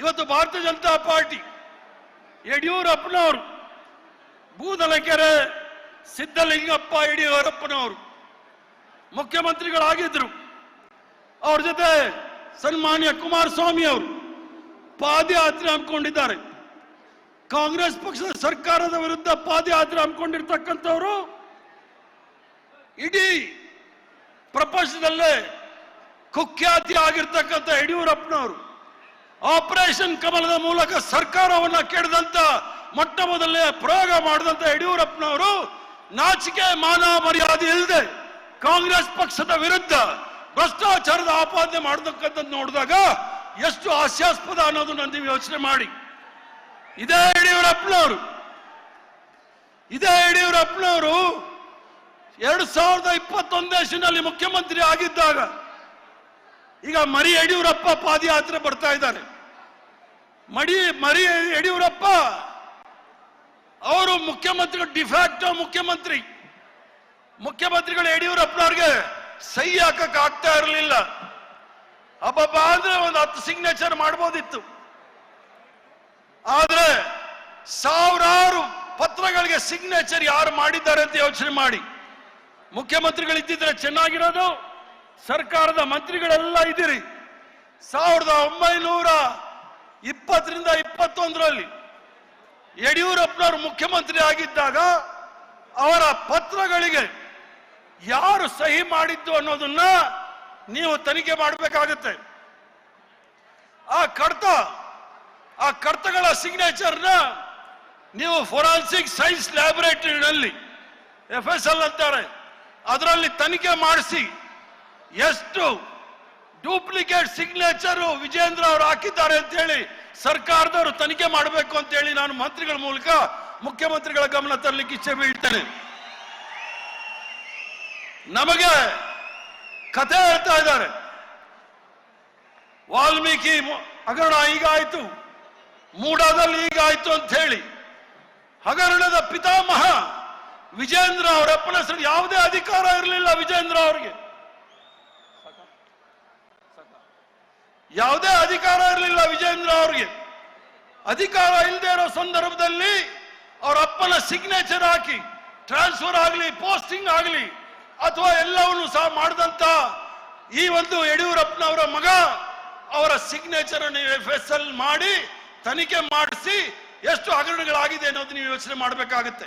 ಇವತ್ತು ಭಾರತೀಯ ಜನತಾ ಪಾರ್ಟಿ, ಯಡಿಯೂರಪ್ಪನವರು, ಬೂದಲಕೆರೆ ಸಿದ್ದಲಿಂಗಪ್ಪ ಯಡಿಯೂರಪ್ಪನವರು ಮುಖ್ಯಮಂತ್ರಿಗಳಾಗಿದ್ದರು ಅವ್ರ ಜೊತೆ ಸನ್ಮಾನ್ಯ ಕುಮಾರಸ್ವಾಮಿ ಅವರು ಪಾದಯಾತ್ರೆ ಹಮ್ಮಿಕೊಂಡಿದ್ದಾರೆ. ಕಾಂಗ್ರೆಸ್ ಪಕ್ಷದ ಸರ್ಕಾರದ ವಿರುದ್ಧ ಪಾದಯಾತ್ರೆ ಹಮ್ಮಿಕೊಂಡಿರ್ತಕ್ಕಂಥವರು ಇಡೀ ಪ್ರಪಂಚದಲ್ಲೇ ಕುಖ್ಯಾತಿ ಆಗಿರ್ತಕ್ಕಂಥ ಯಡಿಯೂರಪ್ಪನವರು. ಆಪರೇಷನ್ ಕಮಲದ ಮೂಲಕ ಸರ್ಕಾರವನ್ನ ಕೆಡದಂತ ಮೊಟ್ಟ ಮೊದಲನೇ ಪ್ರಯೋಗ ಮಾಡಿದಂತ ಯಡಿಯೂರಪ್ಪನವರು ನಾಚಿಕೆ ಮಾನ ಮರ್ಯಾದೆ ಇಲ್ಲದೆ ಕಾಂಗ್ರೆಸ್ ಪಕ್ಷದ ವಿರುದ್ಧ ಭ್ರಷ್ಟಾಚಾರದ ಆಪಾದನೆ ಮಾಡತಕ್ಕಂಥದ್ದು ನೋಡಿದಾಗ ಎಷ್ಟು ಹಾಸ್ಯಾಸ್ಪದ ಅನ್ನೋದನ್ನ ನೀವು ಯೋಚನೆ ಮಾಡಿ. ಇದೇ ಯಡಿಯೂರಪ್ಪನವರು. ಇದೇ ಯಡಿಯೂರಪ್ಪನವರು ಎರಡು ಸಾವಿರದ ಇಪ್ಪತ್ತೊಂದನೇ ಮುಖ್ಯಮಂತ್ರಿ ಆಗಿದ್ದಾಗ ಈಗ ಮರಿ ಯಡಿಯೂರಪ್ಪ ಪಾದಯಾತ್ರೆ ಬರ್ತಾ ಇದ್ದಾರೆ. ಮಡಿ, ಮರಿ ಯಡಿಯೂರಪ್ಪ ಅವರು ಮುಖ್ಯಮಂತ್ರಿಗಳು ಡಿಫ್ಯಾಕ್ಟೋ ಮುಖ್ಯಮಂತ್ರಿ. ಮುಖ್ಯಮಂತ್ರಿಗಳು ಯಡಿಯೂರಪ್ಪನವ್ರಿಗೆ ಸಹಿ ಹಾಕಕ್ಕೆ ಆಗ್ತಾ ಇರಲಿಲ್ಲ. ಅಬ್ಬಬ್ಬ ಅಂದ್ರೆ ಒಂದು ಹತ್ತು ಸಿಗ್ನೇಚರ್ ಮಾಡ್ಬೋದಿತ್ತು. ಆದ್ರೆ ಸಾವಿರಾರು ಪತ್ರಗಳಿಗೆ ಸಿಗ್ನೇಚರ್ ಯಾರು ಮಾಡಿದ್ದಾರೆ ಅಂತ ಯೋಚನೆ ಮಾಡಿ. ಮುಖ್ಯಮಂತ್ರಿಗಳು ಇದ್ದಿದ್ರೆ ಚೆನ್ನಾಗಿರೋದು, ಸರ್ಕಾರದ ಮಂತ್ರಿಗಳೆಲ್ಲ ಇದ್ದೀರಿ. ಸಾವಿರದ ಒಂಬೈನೂರ ಇಪ್ಪತ್ತರಿಂದ ಇಪ್ಪತ್ತೊಂದರಲ್ಲಿ ಯಡಿಯೂರಪ್ಪನವರು ಮುಖ್ಯಮಂತ್ರಿ ಆಗಿದ್ದಾಗ ಅವರ ಪತ್ರಗಳಿಗೆ ಯಾರು ಸಹಿ ಮಾಡಿದ್ದು ಅನ್ನೋದನ್ನ ನೀವು ತನಿಖೆ ಮಾಡಬೇಕಾಗತ್ತೆ. ಆ ಕಡತ ಆ ಕಡತಗಳ ಸಿಗ್ನೇಚರ್ನ ನೀವು ಫೊರಾನ್ಸಿಕ್ ಸೈನ್ಸ್ ಲ್ಯಾಬೊರೇಟರಿನಲ್ಲಿ ಎಫ್ ಎಸ್ ಎಲ್ ಅಂತಾರೆ. ಅದರಲ್ಲಿ ತನಿಖೆ ಮಾಡಿಸಿ ಎಷ್ಟು ಡೂಪ್ಲಿಕೇಟ್ ಸಿಗ್ನೇಚರ್ ವಿಜೇಂದ್ರ ಅವರು ಹಾಕಿದ್ದಾರೆ ಅಂತ ಹೇಳಿ ಸರ್ಕಾರದವರು ತನಿಖೆ ಮಾಡಬೇಕು ಅಂತ ಹೇಳಿ ನಾನು ಮಂತ್ರಿಗಳ ಮೂಲಕ ಮುಖ್ಯಮಂತ್ರಿಗಳ ಗಮನ ತರಲಿಕ್ಕೆ ಇಚ್ಛೆ ಬೀಳ್ತೇನೆ. ನಮಗೆ ಕಥೆ ಹೇಳ್ತಾ ಇದ್ದಾರೆ. ವಾಲ್ಮೀಕಿ ಹಗರಣ ಈಗಾಯ್ತು ಮೂಡಾದಲ್ಲಿ ಈಗಾಯ್ತು ಅಂತ ಹೇಳಿ ಹಗರಣದ ಪಿತಾಮಹ ವಿಜೇಂದ್ರ ಅವರ ಅಪ್ಪನ ಹೆಸರು ಯಾವುದೇ ಅಧಿಕಾರ ಇರಲಿಲ್ಲ ವಿಜೇಂದ್ರ ಅವರಿಗೆ. ಯಾವುದೇ ಅಧಿಕಾರ ಇರಲಿಲ್ಲ ವಿಜಯೇಂದ್ರ ಅವರಿಗೆ. ಅಧಿಕಾರ ಇಲ್ಲದೆ ಇರೋ ಸಂದರ್ಭದಲ್ಲಿ ಅವರ ಅಪ್ಪನ ಸಿಗ್ನೇಚರ್ ಹಾಕಿ ಟ್ರಾನ್ಸ್ಫರ್ ಆಗಲಿ ಪೋಸ್ಟಿಂಗ್ ಆಗಲಿ, ಅಥವಾ ಎಲ್ಲವನ್ನು ಸಹ ಮಾಡಿದಂತ ಈ ಒಂದು ಯಡಿಯೂರಪ್ಪನವರ ಮಗ ಅವರ ಸಿಗ್ನೇಚರ್ ಎಫ್ ಎಸ್ ಎಲ್ ಮಾಡಿ ತನಿಖೆ ಮಾಡಿಸಿ ಎಷ್ಟು ಹಗರಣಗಳಾಗಿದೆ ಅನ್ನೋದು ನೀವು ಯೋಚನೆ ಮಾಡಬೇಕಾಗುತ್ತೆ.